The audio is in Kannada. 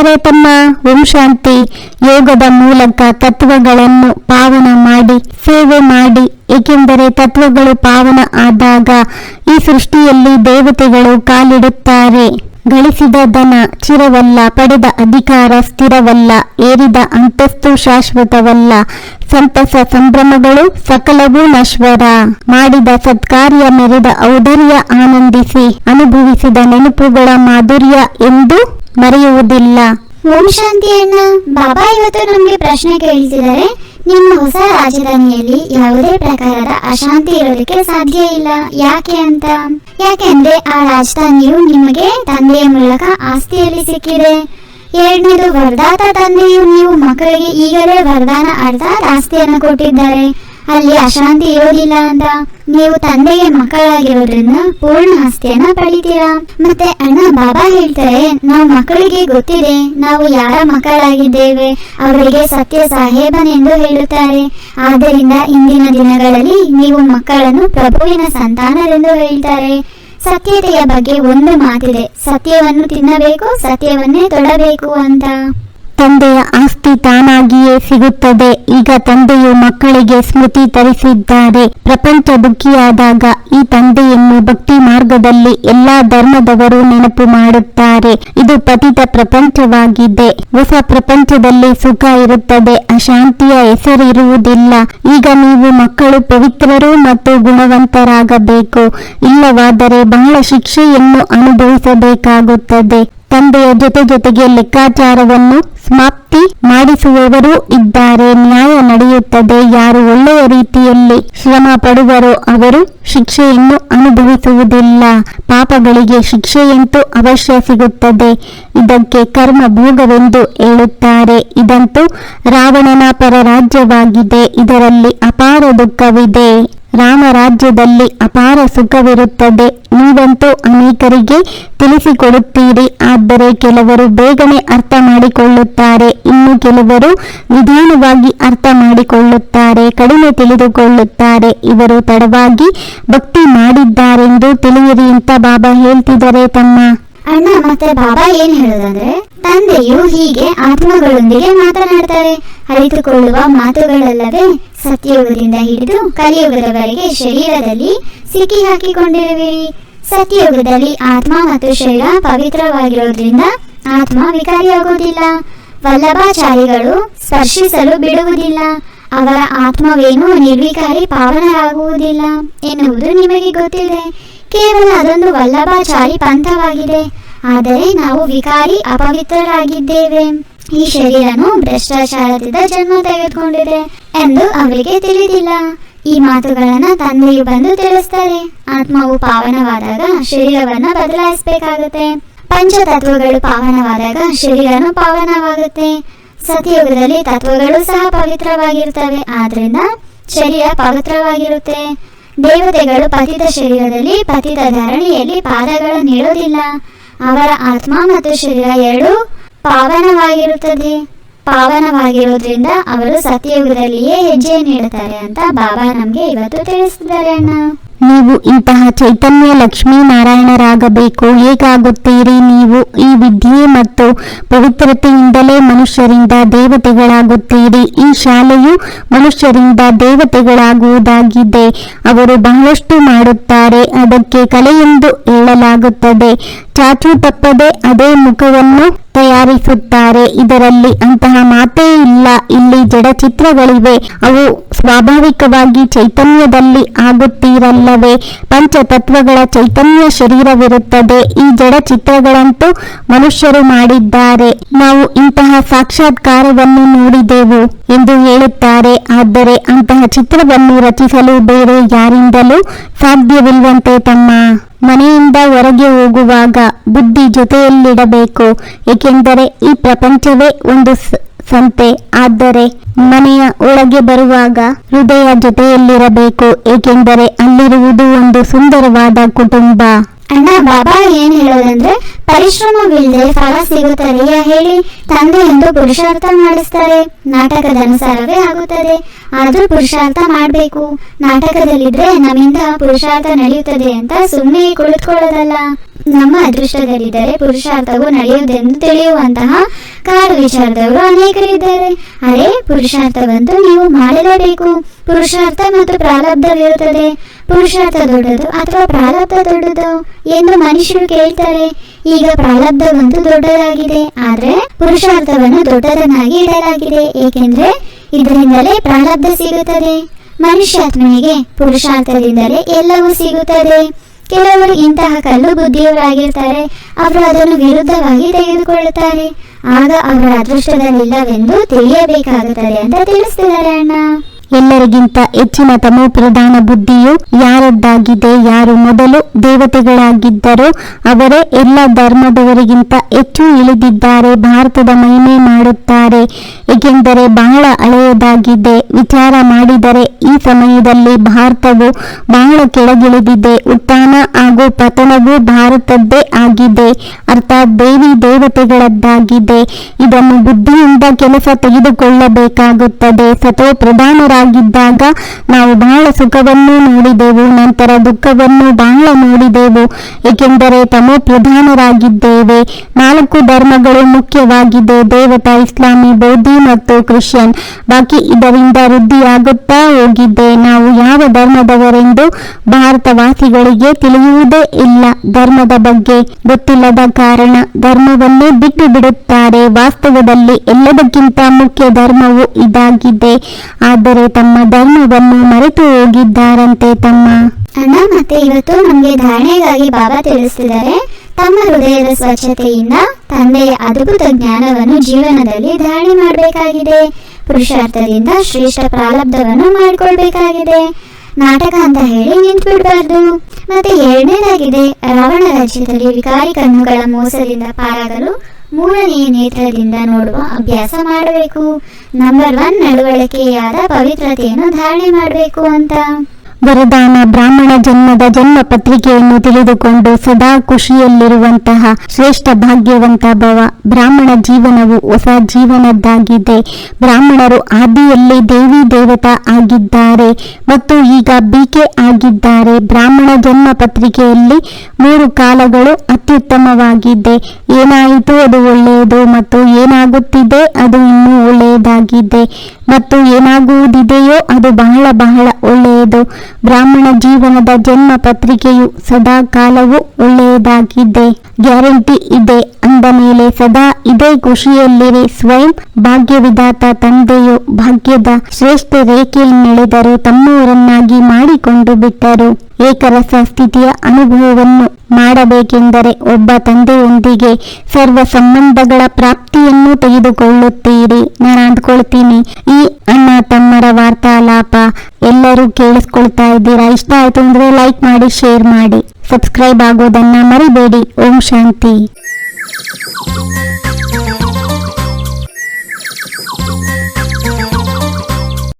ಆತ್ಮೀಯರೇ ತಮ್ಮ ಓಂ ಶಾಂತಿ ಯೋಗದ ಮೂಲಕ ತತ್ವಗಳನ್ನು ಪಾವನ ಮಾಡಿ, ಸೇವೆ ಮಾಡಿ, ಏಕೆಂದರೆ ತತ್ವಗಳು ಪಾವನ ಆದಾಗ ಈ ಸೃಷ್ಟಿಯಲ್ಲಿ ದೇವತೆಗಳು ಕಾಲಿಡುತ್ತಾರೆ. ಗಳಿಸಿದ ಧನ ಚಿರವಲ್ಲ, ಪಡೆದ ಅಧಿಕಾರ ಸ್ಥಿರವಲ್ಲ, ಏರಿದ ಅಂತಸ್ತು ಶಾಶ್ವತವಲ್ಲ, ಸಂತಸ ಸಂಭ್ರಮಗಳು ಸಕಲವೂ ನಶ್ವರ. ಮಾಡಿದ ಸತ್ಕಾರ್ಯ ಮೆರೆದ ಔದರ್ಯ ಆನಂದಿಸಿ, ಅನುಭವಿಸಿದ ನೆನಪುಗಳ ಮಾಧುರ್ಯ ಎಂದು ಮರೆಯುವುದಿಲ್ಲ. ಓಂ ಶಾಂತಿ ಅಣ್ಣ, ಬಾಬಾ ಇವತ್ತು ನಮಗೆ ಪ್ರಶ್ನೆ ಕೇಳಿಸಿದರೆ ನಿಮ್ಮ ಹೊಸ ರಾಜಧಾನಿಯಲ್ಲಿ ಯಾವುದೇ ಪ್ರಕಾರದ ಅಶಾಂತಿ ಇರೋದಕ್ಕೆ ಸಾಧ್ಯ ಇಲ್ಲ. ಯಾಕೆ ಅಂತ? ಯಾಕೆಂದ್ರೆ ಆ ರಾಜಧಾನಿಯು ನಿಮಗೆ ತಂದೆಯ ಮೂಲಕ ಆಸ್ತಿಯಲ್ಲಿ ಸಿಕ್ಕಿದೆ. ಎರಡನೇದು ವರದಾತ ತಂದೆಯು ನೀವು ಮಕ್ಕಳಿಗೆ ಈಗಲೇ ವರದಾನ ಅರ್ಧ ಆಸ್ತಿಯನ್ನು ಕೊಟ್ಟಿದ್ದಾರೆ. ಅಲ್ಲಿ ಅಶಾಂತಿ ಇರೋದಿಲ್ಲ ಅಂತ ನೀವು ತಂದೆಗೆ ಮಕ್ಕಳಾಗಿರೋದ್ರಿಂದ ಪೂರ್ಣ ಆಸ್ತಿಯನ್ನ ಪಡಿತೀರಾ? ಮತ್ತೆ ಅಣ್ಣ ಬಾಬಾ ಹೇಳ್ತಾರೆ, ನಾವು ಮಕ್ಕಳಿಗೆ ಗೊತ್ತಿದೆ, ನಾವು ಯಾರ ಮಕ್ಕಳಾಗಿದ್ದೇವೆ? ಅವರಿಗೆ ಸತ್ಯ ಸಾಹೇಬನೆಂದು ಹೇಳುತ್ತಾರೆ. ಆದ್ದರಿಂದ ಇಂದಿನ ದಿನಗಳಲ್ಲಿ ನೀವು ಮಕ್ಕಳನ್ನು ಪ್ರಭುವಿನ ಸಂತಾನರೆಂದು ಹೇಳ್ತಾರೆ. ಸತ್ಯತೆಯ ಬಗ್ಗೆ ಒಂದು ಮಾತಿದೆ, ಸತ್ಯವನ್ನು ತಿನ್ನಬೇಕು, ಸತ್ಯವನ್ನೇ ತೊಡಬೇಕು ಅಂತ. ತಂದೆಯ ಆಸ್ತಿ ತಾನಾಗಿಯೇ ಸಿಗುತ್ತದೆ. ಈಗ ತಂದೆಯು ಮಕ್ಕಳಿಗೆ ಸ್ಮೃತಿ ತರಿಸಿದ್ದಾರೆ. ಪ್ರಪಂಚ ದುಃಖಿಯಾದಾಗ ಈ ತಂದೆಯನ್ನು ಭಕ್ತಿ ಮಾರ್ಗದಲ್ಲಿ ಎಲ್ಲಾ ಧರ್ಮದವರು ನೆನಪು ಮಾಡುತ್ತಾರೆ. ಇದು ಪತಿತ ಪ್ರಪಂಚವಾಗಿದೆ. ಹೊಸ ಪ್ರಪಂಚದಲ್ಲಿ ಸುಖ ಇರುತ್ತದೆ. ಅಶಾಂತಿಯ ಹೆಸರಿರುವುದಿಲ್ಲ. ಈಗ ನೀವು ಮಕ್ಕಳು ಪವಿತ್ರರು ಮತ್ತು ಗುಣವಂತರಾಗಬೇಕು. ಇಲ್ಲವಾದರೆ ಬಹಳ ಶಿಕ್ಷೆಯನ್ನು ಅನುಭವಿಸಬೇಕಾಗುತ್ತದೆ. ತಂದೆಯ ಜೊತೆ ಜೊತೆಗೆ ಲೆಕ್ಕಾಚಾರವನ್ನು ಸಮಾಪ್ತಿ ಮಾಡಿಸುವವರೂ ಇದ್ದಾರೆ. ನ್ಯಾಯ ನಡೆಯುತ್ತದೆ. ಯಾರು ಒಳ್ಳೆಯ ರೀತಿಯಲ್ಲಿ ಶ್ರಮ ಪಡುವರೋ ಅವರು ಶಿಕ್ಷೆಯನ್ನು ಅನುಭವಿಸುವುದಿಲ್ಲ. ಪಾಪಗಳಿಗೆ ಶಿಕ್ಷೆಯಂತೂ ಅವಶ್ಯ ಸಿಗುತ್ತದೆ. ಇದಕ್ಕೆ ಕರ್ಮ ಭೋಗವೆಂದು ಹೇಳುತ್ತಾರೆ. ಇದಂತೂ ರಾವಣನ ಪರರಾಜ್ಯವಾಗಿದೆ. ಇದರಲ್ಲಿ ಅಪಾರ ದುಃಖವಿದೆ. ರಾಮರಾಜ್ಯದಲ್ಲಿ ಅಪಾರ ಸುಖವಿರುತ್ತದೆ. ನೀವಂತೂ ಅನೇಕರಿಗೆ ತಿಳಿಸಿಕೊಡುತ್ತೀರಿ. ಆದರೆ ಕೆಲವರು ಬೇಗನೆ ಅರ್ಥ ಮಾಡಿಕೊಳ್ಳುತ್ತಾರೆ. ಇನ್ನು ಕೆಲವರು ನಿಧಾನವಾಗಿ ಅರ್ಥ ಮಾಡಿಕೊಳ್ಳುತ್ತಾರೆ, ಕಡಿಮೆ ತಿಳಿದುಕೊಳ್ಳುತ್ತಾರೆ. ಇವರು ತಡವಾಗಿ ಭಕ್ತಿ ಮಾಡಿದ್ದಾರೆಂದು ತಿಳಿಯಿರಿ ಅಂತ ಬಾಬಾ ಹೇಳ್ತಿದ್ದಾರೆ ತಮ್ಮ. ಅಣ್ಣ, ಮತ್ತೆ ಬಾಬಾ ಏನ್ ಹೇಳೋದಂದ್ರೆ, ತಂದೆಯು ಹೀಗೆ ಆತ್ಮಗಳೊಂದಿಗೆ ಮಾತನಾಡ್ತಾರೆ. ಅರಿತುಕೊಳ್ಳುವ ಮಾತುಗಳಲ್ಲವೇ ಸತ್ಯಯುಗದಿಂದ ಹಿಡಿದು ಕಲಿಯುಗದವರೆಗೆ ಶರೀರದಲ್ಲಿ ಸಿಕ್ಕಿ ಹಾಕಿಕೊಂಡಿರುವಿರಿ. ಸತ್ಯಯುಗದಲ್ಲಿ ಆತ್ಮ ಮತ್ತು ಶರೀರ ಪವಿತ್ರವಾಗಿರುವುದರಿಂದ ಆತ್ಮ ವಿಕಾರಿಯಾಗುವುದಿಲ್ಲ. ವಲ್ಲಭಾಚಾರಿಗಳು ಸ್ಪರ್ಶಿಸಲು ಬಿಡುವುದಿಲ್ಲ. ಅವರ ಆತ್ಮವೇನು ನಿರ್ವಿಕಾರಿ ಪಾವನರಾಗುವುದಿಲ್ಲ ಎನ್ನುವುದು ನಿಮಗೆ ಗೊತ್ತಿದೆ. ಕೇವಲ ಅದೊಂದು ವಲ್ಲಭಾಚಾರಿ ಪಂಥವಾಗಿದೆ. ಆದರೆ ನಾವು ವಿಕಾರಿ ಅಪವಿತ್ರರಾಗಿದ್ದೇವೆ. ಈ ಶರೀರನು ಭ್ರಷ್ಟಾಚಾರದಿಂದ ಜನ್ಮ ತೆಗೆದುಕೊಂಡಿದೆ. ಎಂದು ಅವರಿಗೆ ತಿಳಿದಿಲ್ಲ. ಈ ಮಾತುಗಳನ್ನ ತಂದೆಯು ಬಂದು ತಿಳಿಸ್ತಾರೆ. ಆತ್ಮವು ಪಾವನವಾದಾಗ ಶರೀರವನ್ನ ಬದಲಾಯಿಸಬೇಕಾಗುತ್ತೆ. ಪಂಚತತ್ವಗಳು ಪಾವನವಾದಾಗ ಶರೀರನು ಪಾವನವಾಗುತ್ತೆ. ಸತ್ಯಯುಗದಲ್ಲಿ ತತ್ವಗಳು ಸಹ ಪವಿತ್ರವಾಗಿರುತ್ತವೆ. ಆದ್ರಿಂದ ಶರೀರ ಪವಿತ್ರವಾಗಿರುತ್ತೆ. ದೇವತೆಗಳು ಪತಿತ ಶರೀರದಲ್ಲಿ ಪತಿತ ಧರಣಿಯಲ್ಲಿ ಪಾದಗಳು ನೀಡೋದಿಲ್ಲ. ಅವರ ಆತ್ಮ ಮತ್ತು ಶರೀರ ಎರಡೂ ಪಾವನವಾಗಿರುತ್ತದೆ. ಪಾವನವಾಗಿರೋದ್ರಿಂದ ಅವರು ಸತ್ಯಯುಗದಲ್ಲಿಯೇ ಹೆಜ್ಜೆಯನ್ನು ಇಡುತ್ತಾರೆ ಅಂತ ಬಾಬಾ ನಮಗೆ ಇವತ್ತು ತಿಳಿಸಿದ್ದಾರೆ ಅಣ್ಣ. ನೀವು ಇಂತಹ ಚೈತನ್ಯ ಲಕ್ಷ್ಮೀನಾರಾಯಣರಾಗಬೇಕು ಹೇಗಾಗುತ್ತೀರಿ ನೀವು? ಈ ವಿದ್ಯೆ ಮತ್ತು ಪವಿತ್ರತೆಯಿಂದಲೇ ಮನುಷ್ಯರಿಂದ ದೇವತೆಗಳಾಗುತ್ತೀರಿ. ಈ ಶಾಲೆಯು ಮನುಷ್ಯರಿಂದ ದೇವತೆಗಳಾಗುವುದಾಗಿದೆ. ಅವರು ಬಹಳಷ್ಟು ಮಾಡುತ್ತಾರೆ. ಅದಕ್ಕೆ ಕಲೆಯೆಂದು ಹೇಳಲಾಗುತ್ತದೆ. ಚಾಚು ತಪ್ಪದೆ ಅದೇ ಮುಖವನ್ನು ತಯಾರಿಸುತ್ತಾರೆ. ಇದರಲ್ಲಿ ಅಂತಹ ಮಾತೇ ಇಲ್ಲ. ಇಲ್ಲಿ ಜಡಚಿತ್ರಗಳಿವೆ. ಅವು ಸ್ವಾಭಾವಿಕವಾಗಿ ಚೈತನ್ಯದಲ್ಲಿ ಆಗುತ್ತೀರಲ್ಲವೇ ಪಂಚತತ್ವಗಳ ಚೈತನ್ಯ ಶರೀರವಿರುತ್ತದೆ. ಈ ಜಡ ಚಿತ್ರಗಳಂತೂ ಮನುಷ್ಯರು ಮಾಡಿದ್ದಾರೆ. ನಾವು ಇಂತಹ ಸಾಕ್ಷಾತ್ಕಾರವನ್ನು ನೋಡಿದೆವು ಎಂದು ಹೇಳುತ್ತಾರೆ. ಆದರೆ ಅಂತಹ ಚಿತ್ರವನ್ನು ರಚಿಸಲು ಬೇರೆ ಯಾರಿಂದಲೂ ಸಾಧ್ಯವಿಲ್ಲವಂತೆ ತಮ್ಮ ಮನೆಯಿಂದ ಹೊರಗೆ ಹೋಗುವಾಗ ಬುದ್ಧಿ ಜೊತೆಯಲ್ಲಿಡಬೇಕು. ಏಕೆಂದರೆ ಈ ಪ್ರಪಂಚವೇ ಒಂದು ಸಂತೆ. ಆದರೆ ಮನೆಯ ಒಳಗೆ ಬರುವಾಗ ಹೃದಯ ಜೊತೆಯಲ್ಲಿರಬೇಕು ಏಕೆಂದರೆ ಅಲ್ಲಿರುವುದು ಒಂದು ಸುಂದರವಾದ ಕುಟುಂಬ. ಅಣ್ಣ ಬಾಬಾ ಏನ್ ಹೇಳೋದಂದ್ರೆ ಪರಿಶ್ರಮವಿಲ್ಲದೆ ಫಲ ಸಿಗುತ್ತದೆಯಾ? ಹೇಳಿ ತಂದೆ ಎಂದು ಪುರುಷಾರ್ಥ ಮಾಡಿಸ್ತಾರೆ. ನಾಟಕದ ಅನುಸಾರವೇ ಆಗುತ್ತದೆ. ಆದ್ರೂ ಪುರುಷಾರ್ಥ ಮಾಡ್ಬೇಕು. ನಾಟಕದಲ್ಲಿದ್ರೆ ನಮ್ಮಿಂದ ಪುರುಷಾರ್ಥ ನಡೆಯುತ್ತದೆ ಅಂತ ಸುಮ್ಮನೆ ಕುಳಿತುಕೊಳ್ಳೋದಲ್ಲ. ನಮ್ಮ ಅದೃಷ್ಟದಲ್ಲಿದ್ದರೆ ಪುರುಷಾರ್ಥವು ನಡೆಯುವುದೆಂದು ತಿಳಿಯುವಂತಹ ಕಾಡು ವಿಚಾರದವರು ಅನೇಕರಿದ್ದಾರೆ. ಅರೆ, ಪುರುಷಾರ್ಥವಂತೂ ನೀವು ಮಾಡಲೇಬೇಕು. ಪುರುಷಾರ್ಥ ಮತ್ತು ಪ್ರಾರಬ್ಧವಿರುತ್ತದೆ. ಪುರುಷಾರ್ಥ ದೊಡ್ಡದು ಅಥವಾ ಪ್ರಾರಬ್ಧ ದೊಡ್ಡದು ಎಂದು ಮನುಷ್ಯರು ಕೇಳ್ತಾರೆ. ಈಗ ಪ್ರಾರಬ್ಧವಂತೂ ದೊಡ್ಡದಾಗಿದೆ, ಆದ್ರೆ ಪುರುಷಾರ್ಥವನ್ನು ದೊಡ್ಡದನ್ನಾಗಿ ಇಡಲಾಗಿದೆ. ಏಕೆಂದ್ರೆ ಇದರಿಂದಲೇ ಪ್ರಾರಬ್ಧ ಸಿಗುತ್ತದೆ. ಮನುಷ್ಯಾತ್ಮನಿಗೆ ಪುರುಷಾರ್ಥದಿಂದಲೇ ಎಲ್ಲವೂ ಸಿಗುತ್ತದೆ. ಕೆಲವರು ಇಂತಹ ಕಲ್ಲು ಬುದ್ಧಿಯವರಾಗಿರ್ತಾರೆ. ಅವರು ಅದನ್ನು ವಿರುದ್ಧವಾಗಿ ತೆಗೆದುಕೊಳ್ಳುತ್ತಾರೆ. ಆಗ ಅವರ ಅದೃಷ್ಟದಲ್ಲಿಲ್ಲವೆಂದು ತಿಳಿಯಬೇಕಾಗುತ್ತದೆ ಅಂತ ತಿಳಿಸ್ತಿದ್ದಾರೆ ಅಣ್ಣ ಎಲ್ಲರಿಗಿಂತ ಹೆಚ್ಚಿನ ತಮೋ ಪ್ರಧಾನ ಬುದ್ಧಿಯು ಯಾರದ್ದಾಗಿದೆ, ಯಾರು ಮೊದಲು ದೇವತೆಗಳಾಗಿದ್ದರೋ, ಅವರೇ ಎಲ್ಲ ಧರ್ಮದವರಿಗಿಂತ ಹೆಚ್ಚು ಇಳಿದಿದ್ದಾರೆ, ಭಾರತದ ಮಹಿಮೆ ಮಾಡುತ್ತಾರೆ. ಏಕೆಂದರೆ ಬಹಳ ಹಳೆಯದಾಗಿದೆ. ವಿಚಾರ ಮಾಡಿದರೆ ಈ ಸಮಯದಲ್ಲಿ ಭಾರತವು ಬಹಳ ಕೆಳಗಿಳಿದಿದೆ. ಉತ್ಥಾನ ಹಾಗೂ ಪತನವು ಭಾರತದ್ದೇ ಆಗಿದೆ. ಅರ್ಥಾತ್ ದೇವಿ ದೇವತೆಗಳದ್ದಾಗಿದೆ. ಇದನ್ನು ಬುದ್ಧಿಯಿಂದ ಕೆಲಸ ತೆಗೆದುಕೊಳ್ಳಬೇಕಾಗುತ್ತದೆ. ಸತೋ ಪ್ರಧಾನರಾಗಿದ್ದಾಗ ನಾವು ಬಹಳ ಸುಖವನ್ನು ನೋಡಿದೆವು, ನಂತರ ದುಃಖವನ್ನು ಬಹಳ ನೋಡಿದೆವು. ಏಕೆಂದರೆ ತಮೋ ಪ್ರಧಾನರಾಗಿದ್ದೇವೆ. ನಾಲ್ಕು ಧರ್ಮಗಳು ಮುಖ್ಯವಾಗಿದೆ ದೇವತಾ, ಇಸ್ಲಾಮಿ, ಬೌದ್ಧಿ ಮತ್ತು ಕ್ರಿಶ್ಚಿಯನ್. ಬಾಕಿ ಇದರಿಂದ ವೃದ್ಧಿಯಾಗುತ್ತಾ ಹೋಗಿದೆ. ನಾವು ಯಾವ ಧರ್ಮದವರೆಂದು ಭಾರತವಾಸಿಗಳಿಗೆ ತಿಳಿಯುವುದೇ ಇಲ್ಲ. ಧರ್ಮದ ಬಗ್ಗೆ ಗೊತ್ತಿಲ್ಲದ ಕಾರಣ ಧರ್ಮವನ್ನೇ ಬಿಟ್ಟು ಬಿಡುತ್ತಾರೆ. ವಾಸ್ತವದಲ್ಲಿ ಎಲ್ಲದಕ್ಕಿಂತ ಮುಖ್ಯ ಧರ್ಮವು ಇದಾಗಿದೆ. ಆದರೆ ತಮ್ಮ ಧರ್ಮವನ್ನು ಮರೆತು ಹೋಗಿದ್ದಾರಂತೆ ತಮ್ಮ ಅಣ್ಣ, ಮತ್ತೆ ಇವತ್ತು ನಮಗೆ ಧಾರಣೆಗಾಗಿ ಬಾಬಾ ತಿಳಿಸಿದರೆ ತಮ್ಮ ಹೃದಯದ ಸ್ವಚ್ಛತೆಯಿಂದ ತಂದೆಯ ಅದ್ಭುತ ಜ್ಞಾನವನ್ನು ಜೀವನದಲ್ಲಿ ಧಾರಣೆ ಮಾಡಬೇಕಾಗಿದೆ. ಪುರುಷಾರ್ಥದಿಂದ ಶ್ರೇಷ್ಠ ಪ್ರಾರಬ್ಧವನ್ನು ಮಾಡಿಕೊಳ್ಬೇಕಾಗಿದೆ. ನಾಟಕ ಅಂತ ಹೇಳಿ ನಿಂತ್ಬಿಡ್ಬಾರ್ದು. ಮತ್ತೆ ಎರಡನೇದಾಗಿದೆ ರಾವಣ ರಾಜ್ಯದಲ್ಲಿ ವಿಕಾರಿ ಕಣ್ಣುಗಳ ಮೋಸದಿಂದ ಪಾರಾಗಲು ಮೂರನೆಯ ನೇತ್ರದಿಂದ ನೋಡುವ ಅಭ್ಯಾಸ ಮಾಡಬೇಕು. ನಂಬರ್ ಒನ್ ನಡವಳಿಕೆಯಾದ ಪವಿತ್ರತೆಯನ್ನು ಧಾರಣೆ ಮಾಡಬೇಕು ಅಂತ. ವರದಾನ ಬ್ರಾಹ್ಮಣ ಜನ್ಮದ ಜನ್ಮ ಪತ್ರಿಕೆಯನ್ನು ತಿಳಿದುಕೊಂಡು ಸದಾ ಖುಷಿಯಲ್ಲಿರುವಂತಹ ಶ್ರೇಷ್ಠ ಭಾಗ್ಯವಂತ ಭವ ಬ್ರಾಹ್ಮಣ ಜೀವನವು ಹೊಸ ಜೀವನದ್ದಾಗಿದೆ. ಬ್ರಾಹ್ಮಣರು ಆದಿಯಲ್ಲಿ ದೇವಿ ದೇವತಾ ಆಗಿದ್ದಾರೆ ಮತ್ತು ಈಗ ಬಿಕೆ ಆಗಿದ್ದಾರೆ. ಬ್ರಾಹ್ಮಣ ಜನ್ಮ ಪತ್ರಿಕೆಯಲ್ಲಿ ಮೂರು ಕಾಲಗಳು ಅತ್ಯುತ್ತಮವಾಗಿದೆ. ಏನಾಯಿತು ಅದು ಒಳ್ಳೆಯದು ಮತ್ತು ಏನಾಗುತ್ತಿದೆ ಅದು ಇನ್ನೂ ಒಳ್ಳೆಯದಾಗಿದೆ. ಮತ್ತು ಏನಾಗುವುದಿದೆಯೋ ಅದು ಬಹಳ ಬಹಳ ಒಳ್ಳೆಯದು. ಬ್ರಾಹ್ಮಣ ಜೀವನದ ಜನ್ಮ ಪತ್ರಿಕೆಯು ಸದಾ ಕಾಲವೂ ಒಳ್ಳೆಯದಾಗಿದೆ. ಗ್ಯಾರಂಟಿ ಇದೆ ಅಂದ ಮೇಲೆ ಸದಾ ಇದೇ ಖುಷಿಯಲ್ಲಿರಿ ಸ್ವಯಂ ಭಾಗ್ಯವಿದಾತ ತಂದೆಯು ಭಾಗ್ಯದ ಶ್ರೇಷ್ಠ ರೇಖೆಯನ್ನೆಳೆದರು, ತಮ್ಮವರನ್ನಾಗಿ ಮಾಡಿಕೊಂಡು ಬಿಟ್ಟರು. ಏಕರಸ ಸ್ಥಿತಿಯ ಅನುಭವವನ್ನು ಮಾಡಬೇಕೆಂದರೆ ಒಬ್ಬ ತಂದೆಯೊಂದಿಗೆ ಸರ್ವ ಸಂಬಂಧಗಳ ಪ್ರಾಪ್ತಿಯನ್ನು ತೆಗೆದುಕೊಳ್ಳುತ್ತೀರಿ. ನಾನು ಅಂದ್ಕೊಳ್ತೀನಿ. ಈ ಅಣ್ಣ ತಮ್ಮರ ವಾರ್ತಾಲಾಪ ಎಲ್ಲರೂ ಕೇಳಿಸ್ಕೊಳ್ತಾ ಇದ್ದೀರಾ? ಇಷ್ಟ ಆಯ್ತು ಅಂದ್ರೆ ಲೈಕ್ ಮಾಡಿ ಶೇರ್ ಮಾಡಿ. ಸಬ್ಸ್ಕ್ರೈಬ್ ಆಗೋದನ್ನ ಮರಿಬೇಡಿ. ಓಂ ಶಾಂತಿ.